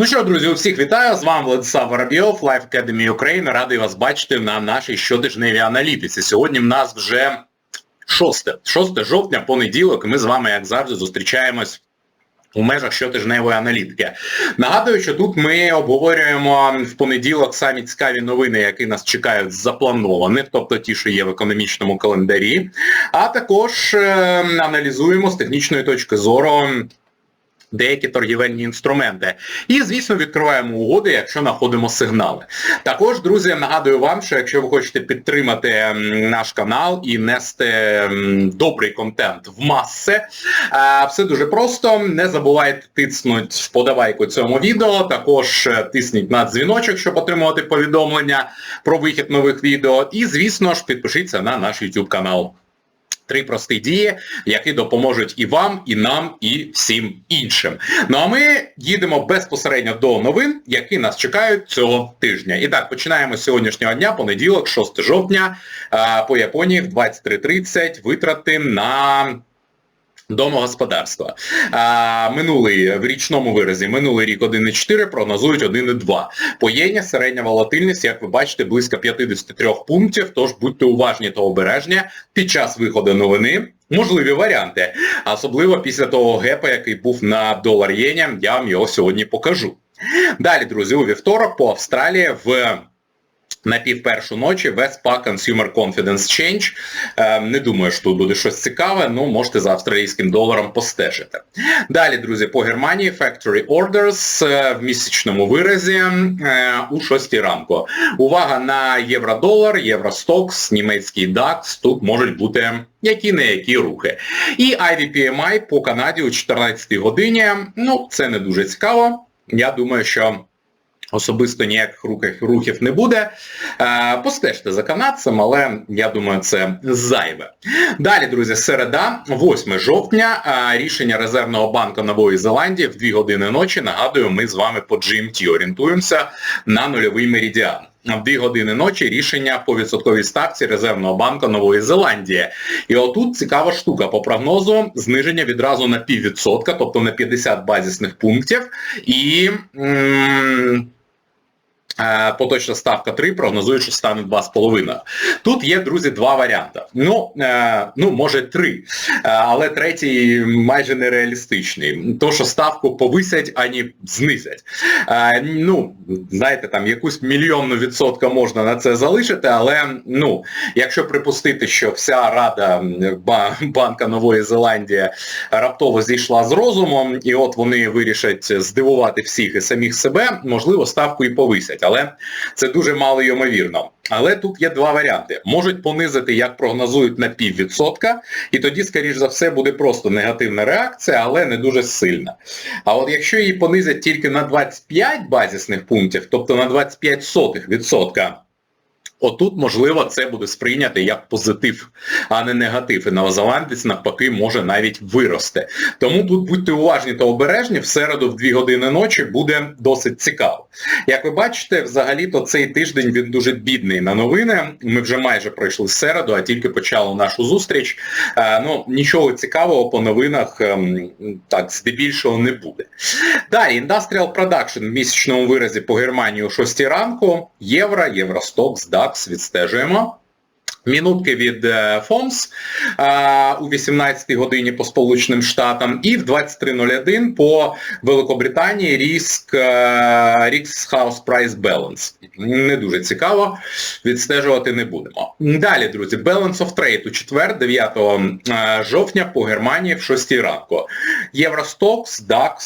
Ну що, друзі, усіх вітаю, з вами Владислав Воробйов, Life Academy України. Радий вас бачити на нашій щотижневій аналітиці. Сьогодні в нас вже 6, 6 жовтня, понеділок, і ми з вами, як завжди, зустрічаємось у межах щотижневої аналітики. Нагадую, що тут ми обговорюємо в понеділок самі цікаві новини, які нас чекають з запланованих, тобто ті, що є в економічному календарі, а також е, аналізуємо з технічної точки зору деякі торгівельні інструменти. І, звісно, відкриваємо угоди, якщо знаходимо сигнали. Також, друзі, нагадую вам, що якщо ви хочете підтримати наш канал і нести добрий контент в маси, все дуже просто. Не забувайте тиснути вподобайку цьому відео, також е, тисніть на дзвіночок, щоб отримувати повідомлення про вихід нових відео. І, звісно ж, підпишіться на наш YouTube канал. Три прості дії, які допоможуть і вам, і нам, і всім іншим. Ну а ми їдемо безпосередньо до новин, які нас чекають цього тижня. І так, починаємо з сьогоднішнього дня, понеділок, 6 жовтня, по Японії в 23.30 витрати на домогосподарства. А, минулий в річному виразі, минулий рік 1,4, прогнозують 1,2. По єні середня волатильність, як ви бачите, близько 53 пунктів, тож будьте уважні та обережні під час виходу новини. Можливі варіанти, особливо після того гепа, який був на долар єні, я вам його сьогодні покажу. Далі, друзі, у вівторок по Австралії в на пів першу ночі Westpac Consumer Confidence Change. Е, не думаю, що тут буде щось цікаве, ну можете за австралійським доларом постежити. Далі, друзі, по Германії Factory Orders е, в місячному виразі е, у 6 ранку. Увага на євро-долар, євростокс, німецький DAX, тут можуть бути які-не які рухи. І IVPMI по Канаді о 14 годині, ну це не дуже цікаво. Я думаю, що Особисто ніяких рухів, не буде. Е, постежте за канадцем, але я думаю, це зайве. Далі, друзі, середа, 8 жовтня, е, рішення Резервного банку Нової Зеландії в 2 години ночі. Нагадую, ми з вами по GMT орієнтуємося на нульовий меридіан. В 2 години ночі рішення по відсотковій ставці Резервного банку Нової Зеландії. І отут цікава штука. По прогнозу зниження відразу на піввідсотка, тобто на 50 базисних пунктів. І... М поточна ставка 3, прогнозують, що стане 2,5. Тут є, друзі, два варіанти. Ну, е, ну може три, е, але третій майже нереалістичний. То, що ставку повисять, ані знизять. Ну, знаєте, там якусь мільйонну відсотка можна на це залишити, але ну, якщо припустити, що вся рада Банка Нової Зеландії раптово зійшла з розумом, і от вони вирішать здивувати всіх і самих себе, можливо, ставку і повисять але це дуже мало ймовірно. Але тут є два варіанти. Можуть понизити, як прогнозують, на піввідсотка, і тоді, скоріш за все, буде просто негативна реакція, але не дуже сильна. А от якщо її понизять тільки на 25 базисних пунктів, тобто на 25 сотих відсотка, Отут, можливо, це буде сприйняти як позитив, а не негатив. І новозеландець, навпаки, може навіть вирости. Тому тут будьте уважні та обережні, в середу в 2 години ночі буде досить цікаво. Як ви бачите, взагалі-то цей тиждень він дуже бідний на новини. Ми вже майже пройшли середу, а тільки почали нашу зустріч. Е, ну, Нічого цікавого по новинах ем, так, здебільшого не буде. Далі, Industrial Production в місячному виразі по Германії о 6 ранку, євро, євросток, здат. ЗАГС відстежуємо. Мінутки від ФОМС у 18 годині по Сполученим Штатам і в 23.01 по Великобританії ріск Рікс House Price Balance. Не дуже цікаво, відстежувати не будемо. Далі, друзі, Balance of Trade у четвер, 9 жовтня по Германії в 6 ранку. Євростокс, DAX,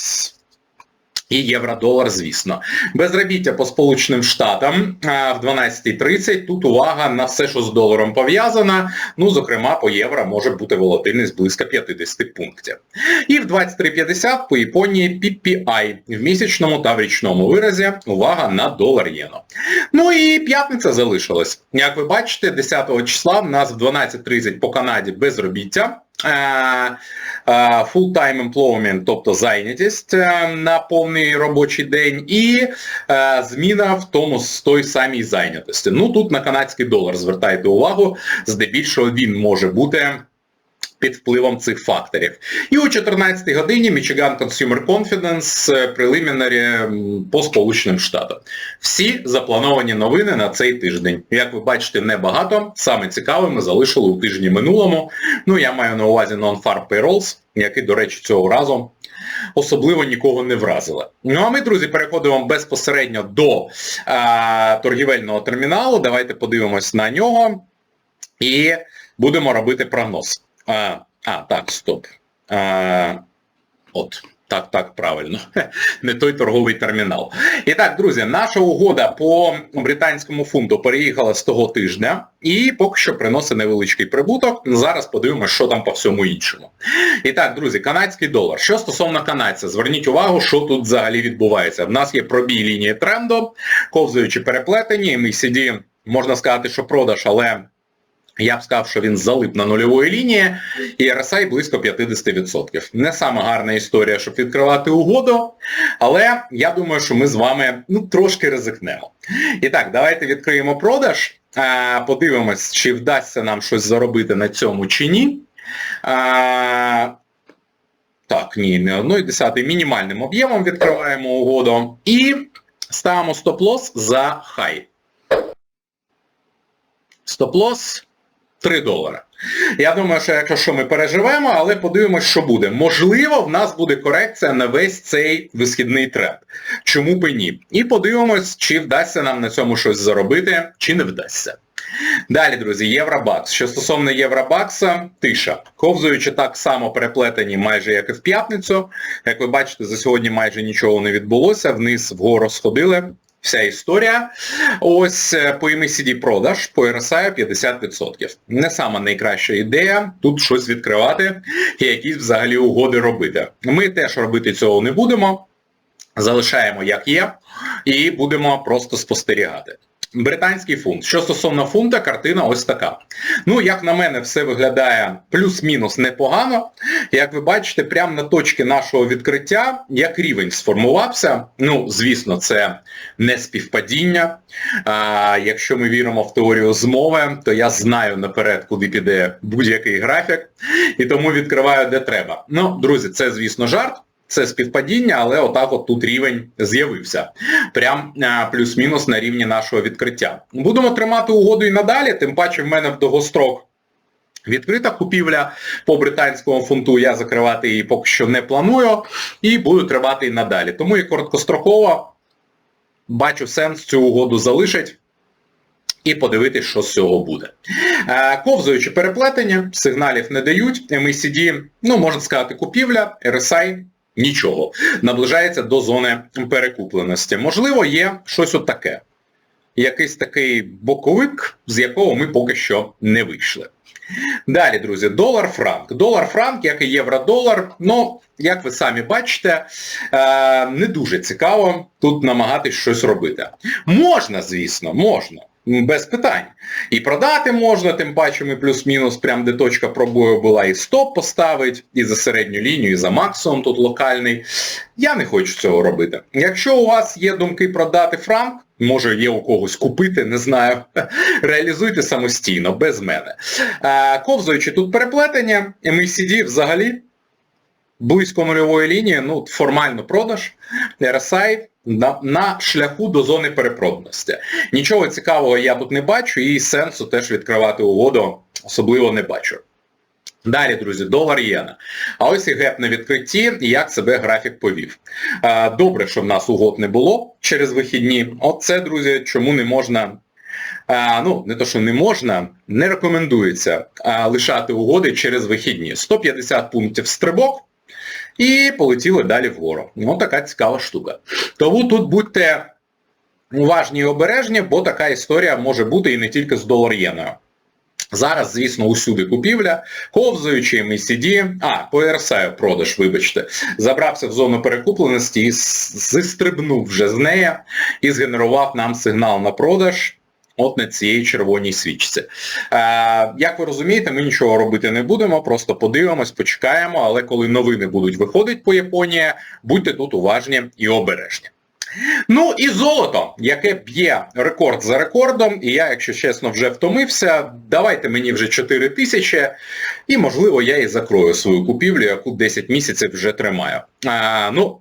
і євро-долар, звісно. Безробіття по Сполученим Штатам в 12.30. Тут увага на все, що з доларом пов'язано. Ну, зокрема, по євро може бути волатильність близько 50 пунктів. І в 23.50 по Японії PPI в місячному та в річному виразі. Увага на долар єно. Ну і п'ятниця залишилась. Як ви бачите, 10 числа в нас в 12.30 по Канаді безробіття. Е, е, full-time employment, тобто зайнятість е, на повний робочий день, і зміна в тому з той самій зайнятості. Ну тут на канадський долар звертайте увагу, здебільшого він може бути під впливом цих факторів. І о 14 годині Michigan Consumer Confidence е, preliminary по Сполученим Штатам. Всі заплановані новини на цей тиждень. Як ви бачите, небагато. Саме цікаве ми залишили у тижні минулому. Ну, я маю на увазі Non-Farm Payrolls, які, до речі, цього разу особливо нікого не вразили. Ну а ми, друзі, переходимо безпосередньо до а, торгівельного терміналу. Давайте подивимось на нього і будемо робити прогноз. А, а так, стоп. А, от. Так, так, правильно. Не той торговий термінал. І так, друзі, наша угода по британському фунту переїхала з того тижня і поки що приносить невеличкий прибуток. Зараз подивимося, що там по всьому іншому. І так, друзі, канадський долар. Що стосовно канадця, зверніть увагу, що тут взагалі відбувається. В нас є пробій лінії тренду, ковзуючи переплетені, MACD, можна сказати, що продаж, але я б сказав, що він залип на нульової лінії, і RSI близько 50%. Не сама гарна історія, щоб відкривати угоду, але я думаю, що ми з вами ну, трошки ризикнемо. І так, давайте відкриємо продаж, подивимось, чи вдасться нам щось заробити на цьому чи ні. Так, ні, не 1,10 мінімальним об'ємом відкриваємо угоду і ставимо стоп-лосс за хай. Стоп-лосс 3 долара. Я думаю, що якщо що ми переживемо, але подивимось, що буде. Можливо, в нас буде корекція на весь цей висхідний тренд. Чому б і ні? І подивимось, чи вдасться нам на цьому щось заробити, чи не вдасться. Далі, друзі, Євробакс. Що стосовно Євробакса, тиша. Ковзуючи так само переплетені майже як і в п'ятницю. Як ви бачите, за сьогодні майже нічого не відбулося, вниз вгору сходили. Вся історія. Ось е, по MACD продаж, по RSI 50%. Не сама найкраща ідея тут щось відкривати і якісь взагалі угоди робити. Ми теж робити цього не будемо. Залишаємо як є і будемо просто спостерігати. Британський фунт. Що стосовно фунта, картина ось така. Ну, як на мене, все виглядає плюс-мінус непогано. Як ви бачите, прямо на точці нашого відкриття, як рівень сформувався, ну, звісно, це не співпадіння. А, якщо ми віримо в теорію змови, то я знаю наперед, куди піде будь-який графік, і тому відкриваю, де треба. Ну, друзі, це, звісно, жарт. Це співпадіння, але отак от тут рівень з'явився. Прям плюс-мінус на рівні нашого відкриття. Будемо тримати угоду і надалі, тим паче в мене в довгострок відкрита купівля по британському фунту, я закривати її поки що не планую і буду тримати і надалі. Тому і короткостроково бачу сенс цю угоду залишить і подивитись, що з цього буде. Е, Ковзуючи переплетення, сигналів не дають, MACD, ну, можна сказати, купівля, RSI, нічого. Наближається до зони перекупленості. Можливо, є щось от таке. Якийсь такий боковик, з якого ми поки що не вийшли. Далі, друзі, долар-франк. Долар-франк, як і євро-долар, ну, як ви самі бачите, е, не дуже цікаво тут намагатись щось робити. Можна, звісно, можна. Без питань. І продати можна, тим паче ми плюс-мінус, прям де точка пробою була, і стоп поставить, і за середню лінію, і за максимум тут локальний. Я не хочу цього робити. Якщо у вас є думки продати франк, може є у когось купити, не знаю, реалізуйте самостійно, без мене. Ковзуючи тут переплетення, MACD взагалі близько нульової лінії, ну, формально продаж, RSI на, на шляху до зони перепроданості. Нічого цікавого я тут не бачу і сенсу теж відкривати угоду особливо не бачу. Далі, друзі, долар єна. А ось і геп на відкритті, і як себе графік повів. Добре, що в нас угод не було через вихідні. Оце, друзі, чому не можна ну, не то, що не можна, не рекомендується лишати угоди через вихідні. 150 пунктів стрибок і полетіли далі вгору. Ось така цікава штука. Тому тут будьте уважні і обережні, бо така історія може бути і не тільки з долар-єною. Зараз, звісно, усюди купівля, ковзуючи MACD, а, по RSI продаж, вибачте, забрався в зону перекупленості і зістрибнув вже з неї і згенерував нам сигнал на продаж на цій червоній свічці. Е, як ви розумієте, ми нічого робити не будемо, просто подивимось, почекаємо, але коли новини будуть виходити по Японії, будьте тут уважні і обережні. Ну і золото, яке б'є рекорд за рекордом, і я, якщо чесно, вже втомився, давайте мені вже 4 тисячі, і можливо я і закрою свою купівлю, яку 10 місяців вже тримаю. А, ну,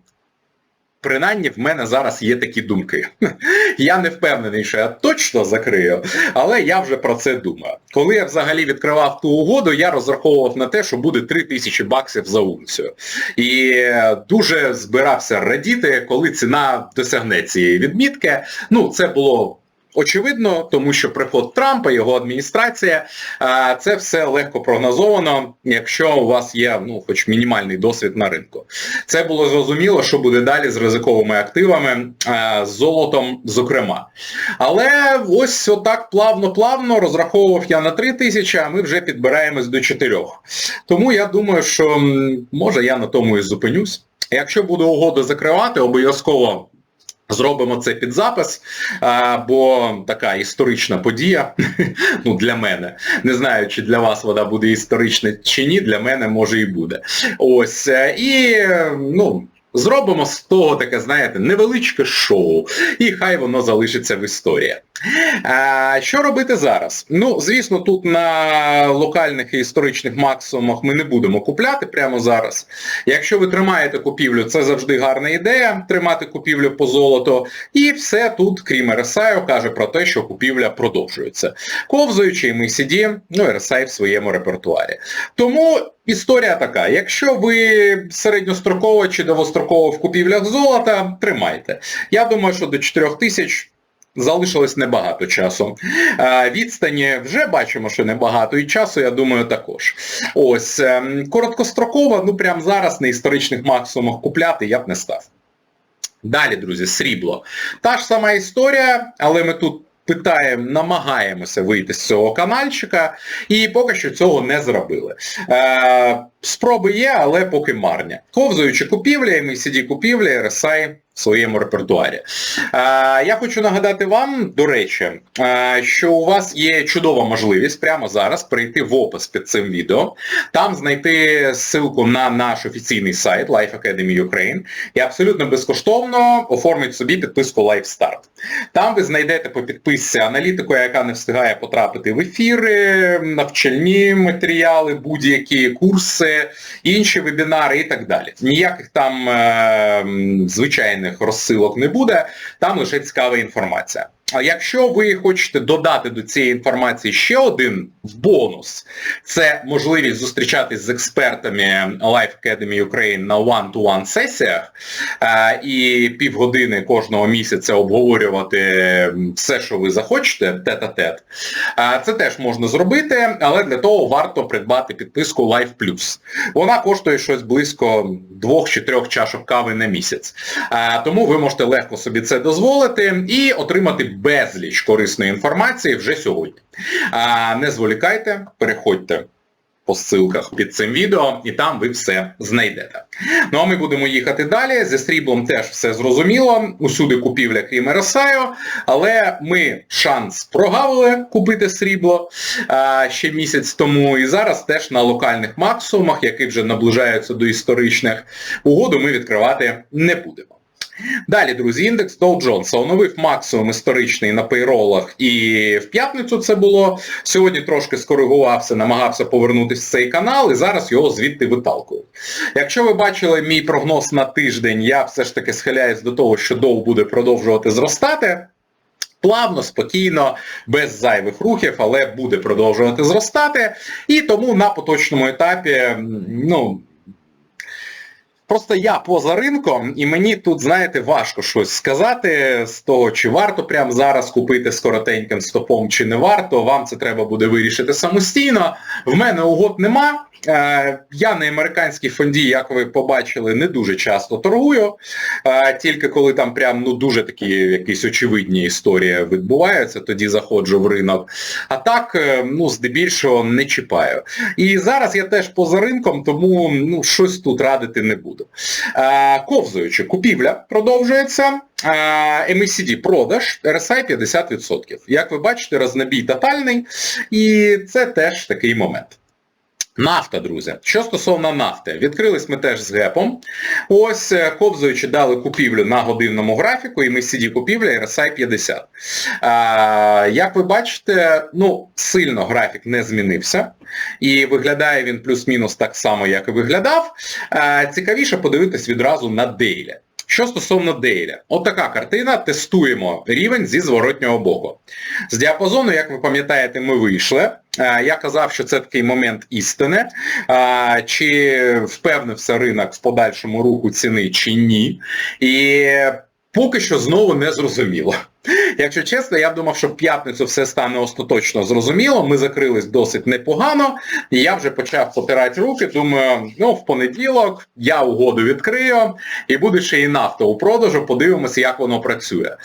Принаймні в мене зараз є такі думки. Я не впевнений, що я точно закрию, але я вже про це думаю. Коли я взагалі відкривав ту угоду, я розраховував на те, що буде 3 тисячі баксів за унцію. І дуже збирався радіти, коли ціна досягне цієї відмітки. Ну, це було Очевидно, тому що приход Трампа, його адміністрація, це все легко прогнозовано, якщо у вас є ну, хоч мінімальний досвід на ринку. Це було зрозуміло, що буде далі з ризиковими активами, з золотом, зокрема. Але ось отак плавно-плавно розраховував я на 3 тисячі, а ми вже підбираємось до 4. Тому я думаю, що може я на тому і зупинюсь. Якщо буду угоду закривати, обов'язково. Зробимо це під запис, бо така історична подія ну, для мене. Не знаю, чи для вас вона буде історична чи ні, для мене може і буде. Ось. Е, і ну, зробимо з того таке, знаєте, невеличке шоу, і хай воно залишиться в історії. А, Що робити зараз? Ну, звісно, тут на локальних і історичних максимумах ми не будемо купляти прямо зараз. Якщо ви тримаєте купівлю, це завжди гарна ідея, тримати купівлю по золоту. І все тут, крім RSI, каже про те, що купівля продовжується. Ковзуючи MACD, ну RSI в своєму репертуарі. Тому історія така, якщо ви середньостроково чи довгостроково в купівлях золота, тримайте. Я думаю, що до 4 тисяч залишилось небагато часу. Відстані вже бачимо, що небагато, і часу, я думаю, також. Ось, ем, короткостроково, ну прямо зараз на історичних максимумах купляти я б не став. Далі, друзі, срібло. Та ж сама історія, але ми тут питаємо, намагаємося вийти з цього канальчика, і поки що цього не зробили. Е, Спроби є, але поки марні. Ковзуючи купівлі, MACD купівлі, RSI в своєму репертуарі. Я хочу нагадати вам, до речі, що у вас є чудова можливість прямо зараз перейти в опис під цим відео, там знайти ссылку на наш офіційний сайт Life Academy Ukraine і абсолютно безкоштовно оформити собі підписку Life Start. Там ви знайдете по підписці аналітику, яка не встигає потрапити в ефіри, навчальні матеріали, будь-які курси, інші вебінари і так далі. Ніяких там е, звичайних звичайних розсилок не буде, там лише цікава інформація. А якщо ви хочете додати до цієї інформації ще один бонус, це можливість зустрічатись з експертами Life Academy Ukraine на one-to-one сесіях е, і півгодини кожного місяця обговорювати все, що ви захочете, тет-а-тет, е, це теж можна зробити, але для того варто придбати підписку Life Plus. Вона коштує щось близько двох чи трьох чашок кави на місяць. Е, тому ви можете легко собі це дозволити і отримати безліч корисної інформації вже сьогодні. А, Не зволікайте, переходьте по ссылках під цим відео, і там ви все знайдете. Ну а ми будемо їхати далі. Зі сріблом теж все зрозуміло. Усюди купівля, крім RSI, але ми шанс прогавили купити срібло а, ще місяць тому. І зараз теж на локальних максимумах, які вже наближаються до історичних, угоду ми відкривати не будемо. Далі, друзі, індекс Dow Jones оновив максимум історичний на пейролах і в п'ятницю це було. Сьогодні трошки скоригувався, намагався повернутися в цей канал і зараз його звідти виталкують. Якщо ви бачили мій прогноз на тиждень, я все ж таки схиляюсь до того, що Dow буде продовжувати зростати. Плавно, спокійно, без зайвих рухів, але буде продовжувати зростати. І тому на поточному етапі, ну, Просто я поза ринком, і мені тут, знаєте, важко щось сказати з того, чи варто прямо зараз купити з коротеньким стопом, чи не варто. Вам це треба буде вирішити самостійно. В мене угод нема. Е, я на американській фонді, як ви побачили, не дуже часто торгую, е, тільки коли там прям ну, дуже такі якісь очевидні історії відбуваються, тоді заходжу в ринок. А так, е, ну, здебільшого не чіпаю. І зараз я теж поза ринком, тому ну, щось тут радити не буду. Ковзуючи, купівля продовжується. MACD продаж, RSI 50%. Як ви бачите, рознобій тотальний, і це теж такий момент. Нафта, друзі. Що стосовно нафти, відкрились ми теж з гепом. Ось е, ковзуючи дали купівлю на годинному графіку, і ми сіді купівля RSI 50. А, як ви бачите, ну, сильно графік не змінився. І виглядає він плюс-мінус так само, як і виглядав. А, цікавіше подивитись відразу на дейлі. Що стосовно Дейля, от така картина, тестуємо рівень зі зворотнього боку. З діапазону, як ви пам'ятаєте, ми вийшли. Е, Я казав, що це такий момент істини. Е, Чи впевнився ринок в подальшому руху ціни чи ні. І поки що знову не зрозуміло. Якщо чесно, я думав, що в п'ятницю все стане остаточно зрозуміло. Ми закрились досить непогано, і я вже почав потирати руки, думаю, ну, в понеділок я угоду відкрию, і буде ще і нафта у продажу, подивимося, як воно працює. Е,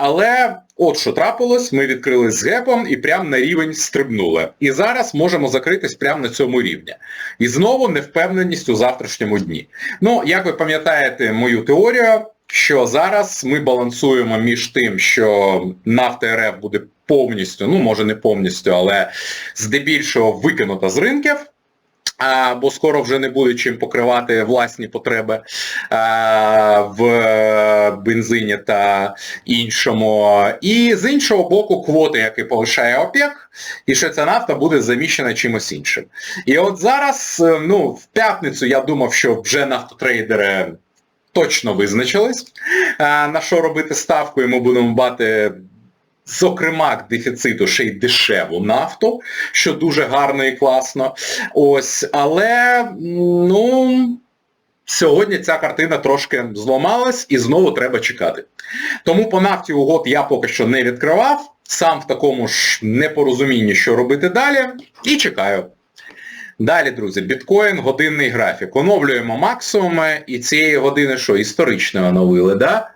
але от що трапилось, ми відкрились з гепом і прямо на рівень стрибнули. І зараз можемо закритись прямо на цьому рівні. І знову невпевненість у завтрашньому дні. Ну, як ви пам'ятаєте мою теорію, що зараз ми балансуємо між тим, що нафта РФ буде повністю, ну може не повністю, але здебільшого викинута з ринків, а, бо скоро вже не буде чим покривати власні потреби а, в бензині та іншому. І з іншого боку, квоти, які полишає ОПЕК, і що ця нафта буде заміщена чимось іншим. І от зараз, ну, в п'ятницю я думав, що вже нафтотрейдери точно визначились, на що робити ставку, і ми будемо бати, зокрема, к дефіциту ще й дешеву нафту, що дуже гарно і класно. Ось, але, ну... Сьогодні ця картина трошки зламалась і знову треба чекати. Тому по нафті угод я поки що не відкривав, сам в такому ж непорозумінні, що робити далі, і чекаю. Далі, друзі, біткоін, годинний графік. Оновлюємо максимуми і цієї години що, історично оновили, да?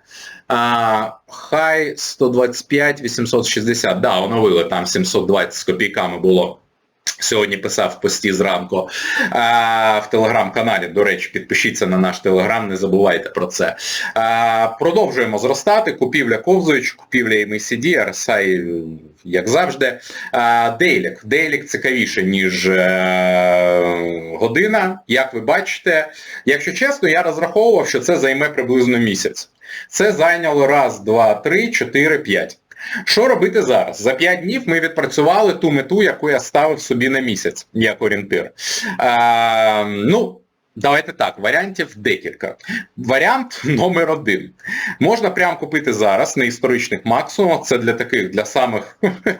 А, Хай 125 860, да, оновили, там 720 з копійками було. Сьогодні писав в пості зранку а, в телеграм-каналі. До речі, підпишіться на наш телеграм, не забувайте про це. А, продовжуємо зростати. Купівля ковзуюч, купівля MACD, RSI, як завжди. А, Дейлік. Дейлік цікавіше, ніж е, година. Як ви бачите, якщо чесно, я розраховував, що це займе приблизно місяць. Це зайняло раз, два, три, чотири, п'ять. Що робити зараз? За 5 днів ми відпрацювали ту мету, яку я ставив собі на місяць, як орієнтир. А, ну, Давайте так, варіантів декілька. Варіант номер один. Можна прямо купити зараз на історичних максимумах, це для таких, для самих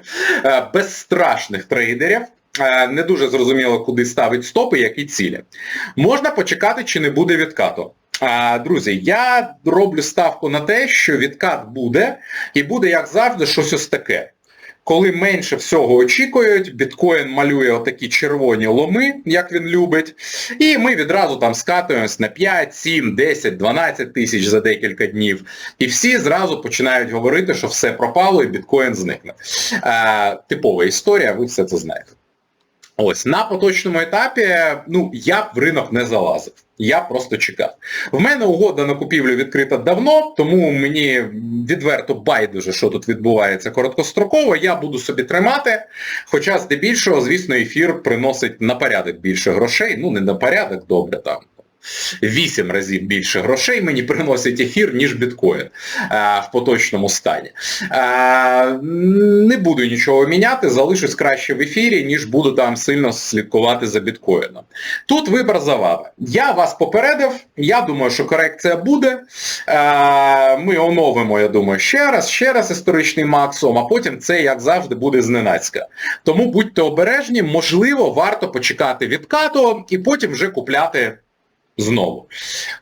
безстрашних трейдерів. Не дуже зрозуміло, куди ставить стопи, які цілі. Можна почекати, чи не буде відкату. Друзі, я роблю ставку на те, що відкат буде, і буде, як завжди, щось ось таке. Коли менше всього очікують, біткоін малює отакі червоні ломи, як він любить, і ми відразу там скатуємось на 5, 7, 10, 12 тисяч за декілька днів. І всі зразу починають говорити, що все пропало і біткоін зникне. Е, типова історія, ви все це знаєте. Ось, на поточному етапі, ну, я б в ринок не залазив. Я просто чекав. В мене угода на купівлю відкрита давно, тому мені відверто байдуже, що тут відбувається короткостроково, я буду собі тримати. Хоча здебільшого, звісно, ефір приносить на порядок більше грошей. Ну, не на порядок, добре там. 8 разів більше грошей мені приносить ефір, ніж біткоін а, в поточному стані. А, не буду нічого міняти, залишусь краще в ефірі, ніж буду там сильно слідкувати за біткоїном. Тут вибір за вами. Я вас попередив, я думаю, що корекція буде. А, ми оновимо, я думаю, ще раз, ще раз історичний максимум, а потім це, як завжди, буде зненацька. Тому будьте обережні, можливо, варто почекати відкату і потім вже купляти Знову.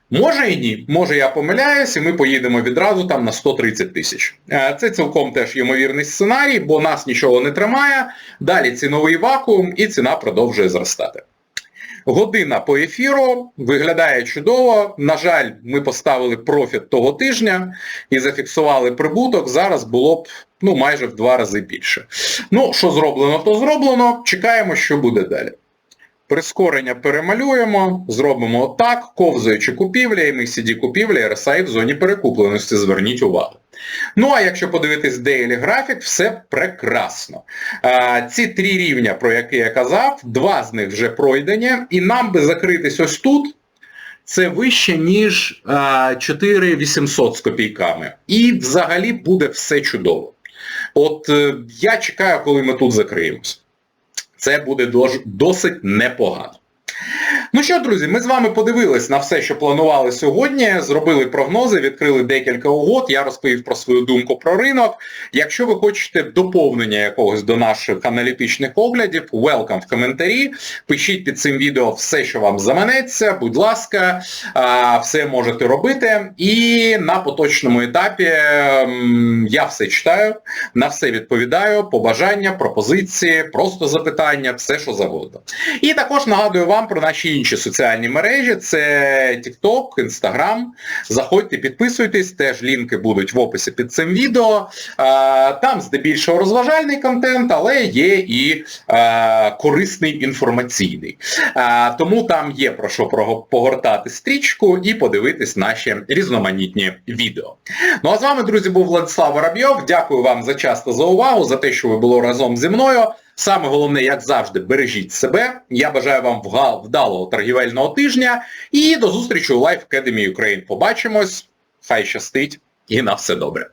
Може і ні, може я помиляюсь, і ми поїдемо відразу там на 130 тисяч. Е, це цілком теж ймовірний сценарій, бо нас нічого не тримає, далі ціновий вакуум і ціна продовжує зростати. Година по ефіру виглядає чудово. На жаль, ми поставили профіт того тижня і зафіксували прибуток. Зараз було б ну, майже в два рази більше. Ну, що зроблено, то зроблено. Чекаємо, що буде далі. Прискорення перемалюємо, зробимо отак, ковзаючи купівля, MACD купівля, RSI в зоні перекупленості, зверніть увагу. Ну а якщо подивитись Daily графік, все прекрасно. А, ці три рівня, про які я казав, два з них вже пройдені, і нам би закритись ось тут, це вище, ніж а, 4800 з копійками. І взагалі буде все чудово. От е, я чекаю, коли ми тут закриємось. Це буде досить непогано. Ну що, друзі, ми з вами подивились на все, що планували сьогодні, зробили прогнози, відкрили декілька угод, я розповів про свою думку про ринок. Якщо ви хочете доповнення якогось до наших аналітичних оглядів, welcome в коментарі, пишіть під цим відео все, що вам заманеться, будь ласка, все можете робити. І на поточному етапі я все читаю, на все відповідаю, побажання, пропозиції, просто запитання, все, що завгодно. І також нагадую вам про наші інші соціальні мережі, це TikTok, Instagram. Заходьте, підписуйтесь, теж лінки будуть в описі під цим відео. Там здебільшого розважальний контент, але є і корисний інформаційний. Тому там є про що погортати стрічку і подивитись наші різноманітні відео. Ну а з вами, друзі, був Владислав Воробйов. Дякую вам за час та за увагу, за те, що ви були разом зі мною. Саме головне, як завжди, бережіть себе. Я бажаю вам вдалого торгівельного тижня і до зустрічі у Life Academy Ukraine. Побачимось. Хай щастить і на все добре.